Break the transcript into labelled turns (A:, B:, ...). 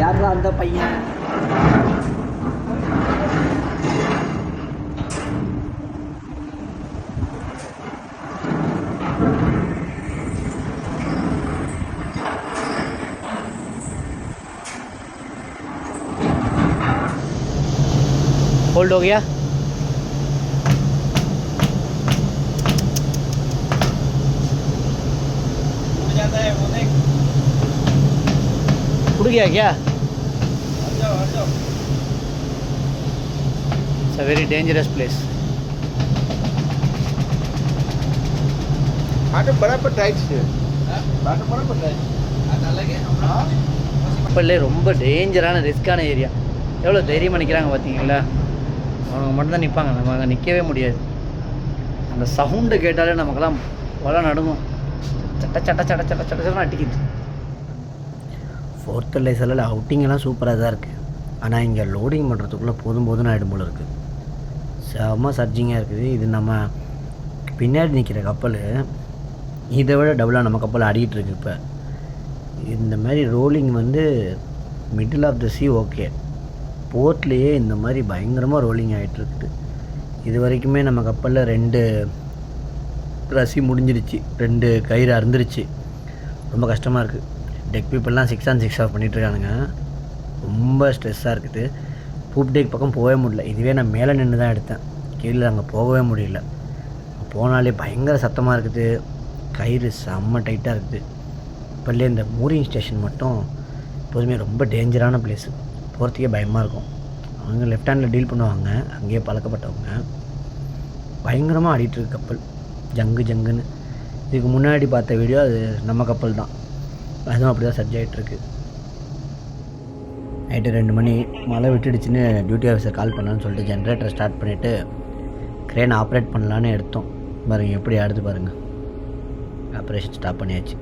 A: यार रात द पहिया होल्ड हो गया।
B: उड़
A: गया क्या? It's a very dangerous place
B: માટે બરાબર ટાઈટ છે માટે બરાબર ટાઈટ
A: கப்பல்லே ரொம்ப டேஞ்சரான ரிஸ்க்கான ஏரியா எவ்வளோ தைரியமாக நிற்கிறாங்க பார்த்தீங்களா? அவங்க மட்டும்தான் நிற்பாங்க நம்ம அங்கே நிற்கவே முடியாது. அந்த சவுண்டு கேட்டாலே நமக்கெல்லாம் வள நடுங்கும். சட்ட சட்ட சட்ட சட்ட சட்ட சட்டம் அடிக்குது. ஃபோர்த் லைசலில் அவுட்டிங்கெல்லாம் சூப்பராக தான் இருக்குது ஆனால் இங்கே லோடிங் பண்ணுறதுக்குள்ளே போதும் போதும்னு ஆகிடும் போல இருக்குது செம்ம சர்ஜிங்காக இருக்குது. இது நம்ம பின்னாடி நிற்கிற கப்பல். இதை விட டபுளாக நம்ம கப்பல் அடிக்கிட்டு இப்போ. இந்த மாதிரி ரோலிங் வந்து middle of the sea okay போர்ட்லேயே இந்த மாதிரி பயங்கரமாக ரோலிங் ஆகிட்டுருக்குது இது வரைக்குமே நம்ம கப்பலில் ரெண்டு ரசி முடிஞ்சிருச்சு ரெண்டு கயிறு அறுந்துருச்சு. ரொம்ப கஷ்டமாக இருக்குது டெக் பீப்புளெலாம் சிக்ஸ் ஆன் சிக்ஸ் ஆஃப் பண்ணிகிட்ருக்கானுங்க ரொம்ப ஸ்ட்ரெஸ்ஸாக இருக்குது. பூப் பக்கம் போகவே முடியல. இதுவே நான் மேலே நின்று தான் எடுத்தேன். கீழே அங்கே போகவே முடியல. போனாலே பயங்கர சத்தமாக இருக்குது. கயிறு செம்ம டைட்டாக இருக்குது. இப்போல்லே இந்த மூரிங் ஸ்டேஷன் மட்டும் எப்போதுமே ரொம்ப டேஞ்சரான பிளேஸு போகிறதுக்கே பயமாக இருக்கும். அவங்க லெஃப்ட் ஹேண்டில் டீல் பண்ணுவாங்க. அங்கேயே பழக்கப்பட்டவங்க. பயங்கரமாக ஆடிட்டுருக்கு கப்பல் ஜங்கு ஜங்குன்னு. இதுக்கு முன்னாடி பார்த்த வீடியோ அது நம்ம கப்பல் தான். அதுவும் அப்படி தான் சர்ஜ் ஆகிட்டுருக்கு நைட்டு ரெண்டு மணி மழை விட்டுடுச்சுன்னு டியூட்டி ஆஃபீஸர் கால் பண்ணலான்னு சொல்லிட்டு ஜென்ரேட்டரை ஸ்டார்ட் பண்ணிவிட்டு க்ரேன் ஆப்ரேட் பண்ணலான்னு எடுத்தோம். பாருங்கள் எப்படி ஆடுது பாருங்கள் ஆப்ரேஷன் ஸ்டாப் பண்ணியாச்சு.